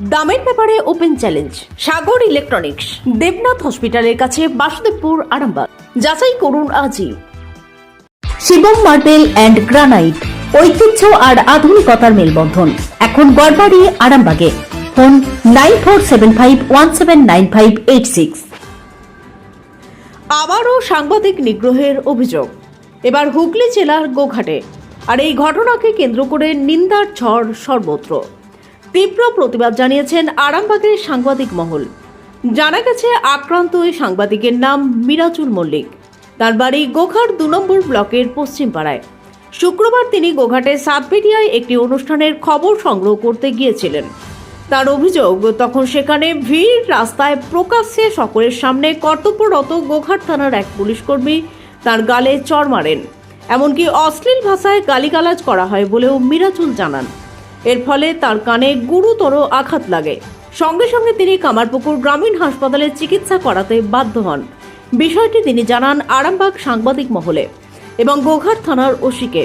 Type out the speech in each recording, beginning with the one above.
দামের ব্যাপারে open challenge, Sagar electronics, Debnath হসপিটালের কাছে বাসুদেবপুর আরামবাগ। যাচাই করুন আজই। শিবম মার্বেল অ্যান্ড গ্রানাইট, ঐতিহ্য আর আধুনিকতার মেলবন্ধন। এখন গড়বাড়ি, আরামবাগে। Phone nine four seven five one seven nine five eight six. আবারও সাংবাদিক নিগ্রহের অভিযোগ। এবার হুগলি জেলার গোঘাটে। আর এই ঘটনাকে কেন্দ্র করে নিন্দার ঝড় সর্বত্র। তীব্র প্রতিবাদ জানিয়েছেন আরামবাগের সাংবাদিক মহল। জানা গেছে, আক্রান্ত ওই সাংবাদিকের নাম মিরাজুল মল্লিক। তার বাড়ি গোঘাট দু নম্বর ব্লকের পশ্চিম পাড়ায়। শুক্রবার তিনি গোঘাটের সাতবেরিয়ায় একটি অনুষ্ঠানের খবর সংগ্রহ করতে গিয়েছিলেন। তার অভিযোগ, তখন সেখানে ভিড় রাস্তায় প্রকাশ্যে সকলের সামনে কর্তব্যরত গোঘাট থানার এক পুলিশকর্মী তার গালে চড় মারেন। এমনকি অশ্লীল ভাষায় গালিগালাজ করা হয় বলেও মিরাজুল জানান। এর ফলে তার কানে গুরুতর আঘাত লাগে। সঙ্গে সঙ্গে তিনি কামারপুকুর গ্রামীণ হাসপাতালে চিকিৎসা করাতে বাধ্য হন। বিষয়টি তিনি জানান আরামবাগ সাংবাদিক মহলে এবং গোঘাট থানার ওসিকে।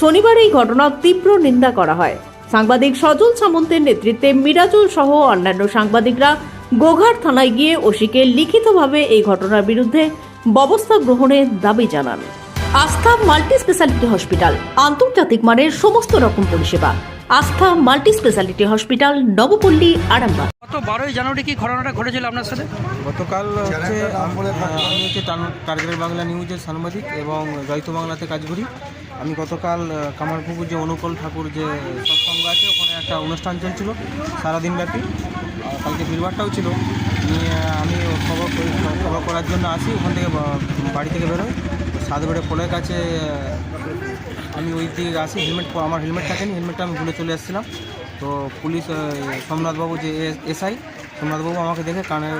শনিবার এই ঘটনার তীব্র নিন্দা করা হয়। সাংবাদিক সজল সামন্তের নেতৃত্বে মিরাজুল সহ অন্যান্য সাংবাদিকরা গোঘাট থানায় গিয়ে ওসিকে লিখিতভাবে এই ঘটনার বিরুদ্ধে ব্যবস্থা গ্রহণের দাবি জানান। আস্থা মাল্টি স্পেশালিটি হসপিটাল আন্তর্জাতিক মানের সমস্ত রকম পরিষেবা। Astha multi speciality hospital Nabapally Arambagh. গত বারোই জানুয়ারি কি ঘটনাটা ঘটেছিল আপনার সাথে? গতকাল হচ্ছে আমি হচ্ছে টার্গেট বাংলা নিউজের সাংবাদিক এবং জয়িত বাংলাতে কাজ করি। আমি গতকাল কামারপুকুর যে অনুকূল ঠাকুর যে সৎসঙ্গ আছে ওখানে একটা অনুষ্ঠান চলছিল সারাদিন ব্যাপী আর কালকে ভিড়ভাড়টাও ছিল। নিয়ে আমি খবর খবর করার জন্য আসি ওখান থেকে বাড়ি থেকে বেরোই। সাতবেড়ে পোলের কাছে আমি ওই দিকে আসি, হেলমেট আমার হেলমেট থাকেনি, হেলমেটটা আমি ভুলে চলে এসেছিলাম তো পুলিশ সোমনাথবাবু যে এসআই, সোমনাথবাবু আমাকে দেখে কানের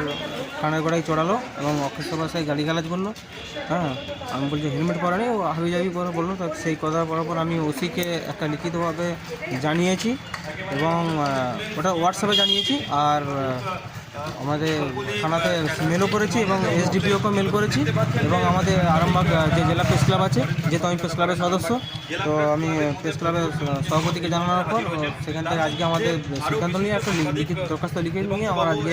কানের গোড়ায় চড়ালো এবং অক্ষস্য ভাষায় গালিগালাজ করল। হ্যাঁ আমি বলছি, হেলমেট পরা নেই? ও হাবি জাবি করে বলল, তো সেই কথা বলার পর আমি ওসিকে একটা লিখিতভাবে জানিয়েছি এবং ওটা হোয়াটসঅ্যাপে জানিয়েছি আর আমাদের থানাতে মেলও করেছি এবং এসডিপিওকে মেল করেছি এবং আমাদের আরামবাগ যে জেলা প্রেস ক্লাব আছে যেহেতু আমি প্রেস ক্লাবের সদস্য তো আমি প্রেস ক্লাবের সভাপতিকে জানানোর পর সেখান থেকে আজকে আমাদের সিদ্ধান্ত নিয়ে একটা লিখিত দরখাস্ত লিখে নিয়ে আমার আজকে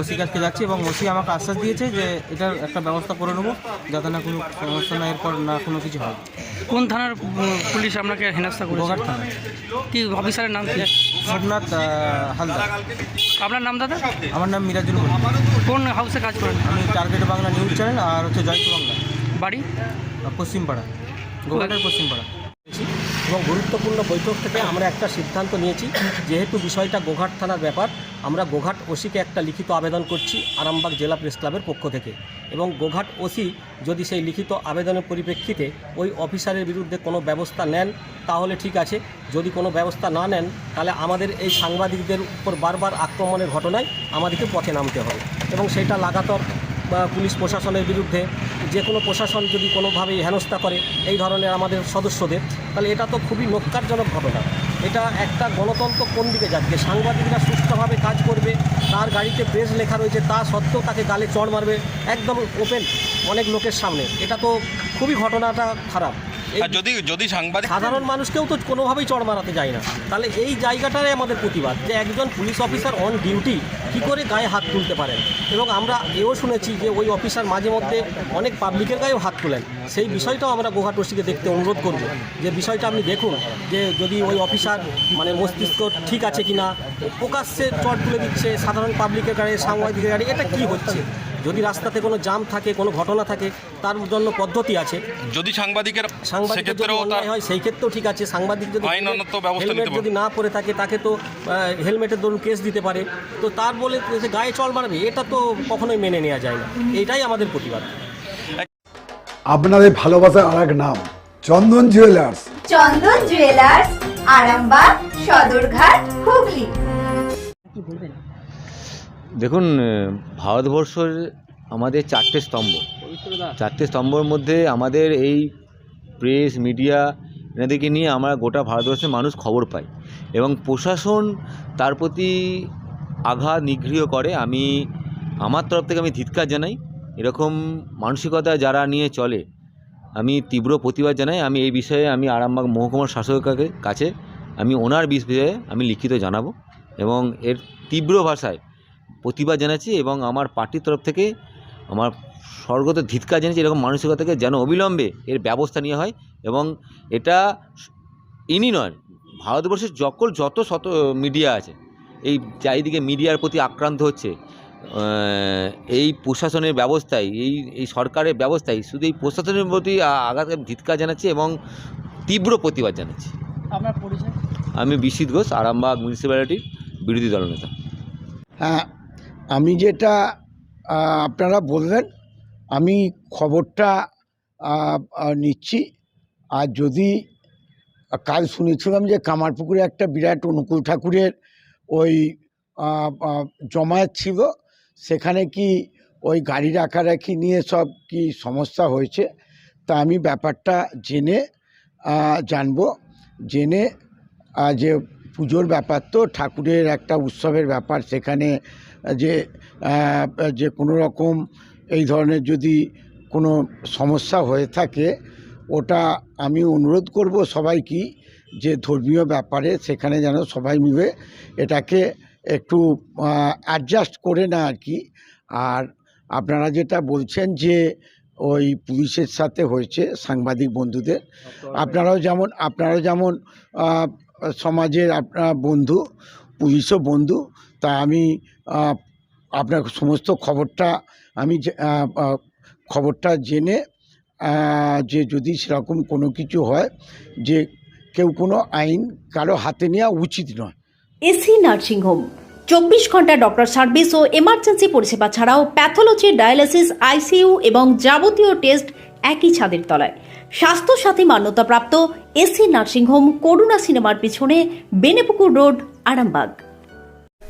ওসি কাছকে যাচ্ছি এবং ওসি আমাকে আশ্বাস দিয়েছে যে এটার একটা ব্যবস্থা করে নেব যাতে না কোনো সমস্যা না এরপর না কোনো কিছু হয়। কোন থানার পুলিশ আপনাকে হেনস্থা করেছে? গোঘাট থানা। কি অফিসারের নাম কি? সোমনাথ হালদার। আপনার নাম দাদা? আমার নাম মিরাজুল। কোন হাউসে কাজ করেন? আমি টার্গেট বাংলা নিউজ চ্যানেল আর হচ্ছে জয়পুর বাংলা। বাড়ি? পশ্চিমপাড়া। গোঘাটের পশ্চিমপাড়া। এবং গুরুত্বপূর্ণ বৈঠক থেকে আমরা একটা সিদ্ধান্ত নিয়েছি যেহেতু বিষয়টা গোঘাট থানার ব্যাপার আমরা গোঘাট ওসিকে একটা লিখিত আবেদন করছি আরামবাগ জেলা প্রেস ক্লাবের পক্ষ থেকে। এবং গোঘাট ওসি যদি সেই লিখিত আবেদনের পরিপ্রেক্ষিতে ওই অফিসারের বিরুদ্ধে কোনো ব্যবস্থা নেন, তাহলে ঠিক আছে। যদি কোনো ব্যবস্থা না নেন, তাহলে আমাদের এই সাংবাদিকদের উপর বারবার আক্রমণের ঘটনায় আমাদেরকে পথে নামতে হবে। এবং সেটা লাগাতার পুলিশ প্রশাসনের বিরুদ্ধে যে কোনো প্রশাসন যদি কোনোভাবেই হেনস্থা করে, এই ধরনের আমাদের সদস্যদের, তাহলে এটা তো খুবই নক্কারজনক ঘটনা। এটা একটা গণতন্ত্র কোন দিকে যাচ্ছে? সাংবাদিকরা সুস্থভাবে কাজ করবে তার গাড়িতে প্রেস লেখা রয়েছে তা সত্ত্বেও তাকে গালে চড় মারবে একদম ওপেন অনেক লোকের সামনে। এটা তো খুবই ঘটনাটা খারাপ। যদি যদি সাংবাদিক সাধারণ মানুষকেও তো কোনোভাবেই চড় মারাতে যায় না। তাহলে এই জায়গাটারে আমাদের প্রতিবাদ যে একজন পুলিশ অফিসার অন ডিউটি কী করে গায়ে হাত তুলতে পারেন? এবং আমরা এও শুনেছি যে ওই অফিসার মাঝে মধ্যে অনেক পাবলিকের গায়েও হাত তুলেন। সেই বিষয়টাও আমরা গোঘাটবাসীকে দেখতে অনুরোধ করব যে বিষয়টা আপনি দেখুন, যে যদি ওই অফিসার মানে মস্তিষ্ক ঠিক আছে কি না প্রকাশ্যে চট তুলে দিচ্ছে, সাধারণ পাবলিকের গাড়ি সাংবাদিকের গাড়ি এটা কি হচ্ছে? যদি রাস্তাতে কোনো জাম থাকে কোনো ঘটনা থাকে তার জন্য পদ্ধতি আছে। যদি সাংবাদিকের সাংবাদিকের যদি অন্যায় হয় সেই ক্ষেত্রেও ঠিক আছে। সাংবাদিক যদি হেলমেট যদি না পরে থাকে তাকে তো হেলমেটের দরুন কেস দিতে পারে। তো তার বলে যে গায়ে চল মারবে এটা তো কখনোই মেনে নেওয়া যায় না। এটাই আমাদের প্রতিবাদ। আপনাদের ভালোবাসার আর এক নাম চন্দন জুয়েলার্স। চন্দন জুয়েলার্স আরামবাগ সদরঘাট হুগলি। দেখুন ভারতবর্ষের আমাদের চারটে স্তম্ভ। চারটে স্তম্ভের মধ্যে আমাদের এই প্রেস, মিডিয়া, এনাদেরকে নিয়ে আমরা গোটা ভারতবর্ষের মানুষ খবর পাই। এবং প্রশাসন তার প্রতি আঘাত নিগৃহ করে। আমি, আমার তরফ থেকে আমি ধিৎকার জানাই। এরকম মানসিকতা যারা নিয়ে চলে, আমি তীব্র প্রতিবাদ জানাই। আমি এই বিষয়ে আমি আরামবাগ মহকুমার শাসকের কাছে, আমি ওনার বিষয়ে আমি লিখিত জানাব। এবং এর তীব্র ভাষায় প্রতিবাদ জানাচ্ছি এবং আমার পার্টির তরফ থেকে আমার স্বর্গত ধিৎকার জানিয়েছি এরকম মানসিকতাকে যেন অবিলম্বে এর ব্যবস্থা নেওয়া হয় এবং এটা ইনি নয় ভারতবর্ষের যকল যত শত মিডিয়া আছে এই চারিদিকে মিডিয়ার প্রতি আক্রান্ত হচ্ছে এই প্রশাসনের ব্যবস্থায় এই এই সরকারের ব্যবস্থায় শুধু এই প্রশাসনের প্রতি আঘাত ধিৎকার জানাচ্ছি এবং তীব্র প্রতিবাদ জানাচ্ছি। পরিচয়? আমি বিশ্বজিৎ ঘোষ আরামবাগ মিউনিসিপ্যালিটির বিরোধী দলনেতা হ্যাঁ আমি যেটা আপনারা বললেন আমি খবরটা নিচ্ছি। আর যদি কাল শুনেছিলাম যে কামারপুকুরে একটা বিরাট অনুকূল ঠাকুরের ওই জমায়েত ছিল, সেখানে কি ওই গাড়ি রাখারাখি নিয়ে সব কি সমস্যা হয়েছে, তা আমি ব্যাপারটা জেনে জানব। জেনে যে পুজোর ব্যাপার তো, ঠাকুরের একটা উৎসবের ব্যাপার, সেখানে যে যে কোনো রকম এই ধরনের যদি কোনো সমস্যা হয়ে থাকে ওটা আমি অনুরোধ করব সবাইকে যে ধর্মীয় ব্যাপারে সেখানে যেন সবাই মিলে এটাকে একটু অ্যাডজাস্ট করে না আর কি। আর আপনারা যেটা বলছেন যে ওই পুলিশের সাথে হয়েছে সাংবাদিক বন্ধুদের। আপনারাও যেমন আপনারাও যেমন সমাজের আপনার বন্ধু পুলিশও বন্ধু তা আমি আপনার সমস্ত খবরটা আমি খবরটা জেনে যে যদি সেরকম কোনো কিছু হয়, যে কেউ কোনো আইন কারও হাতে নেওয়া উচিত নয়। এসি নার্সিংহোম চব্বিশ ঘণ্টা ডক্টর সার্ভিস ও এমার্জেন্সি পরিষেবা ছাড়াও প্যাথোলজি, ডায়ালিসিস, আইসিইউ এবং যাবতীয় টেস্ট একই ছাদের তলায়। স্বাস্থ্যসাথী মান্যতাপ্রাপ্ত এসি নার্সিংহোম করুণা সিনেমার পিছনে, বেনেপুকুর রোড, আরামবাগ।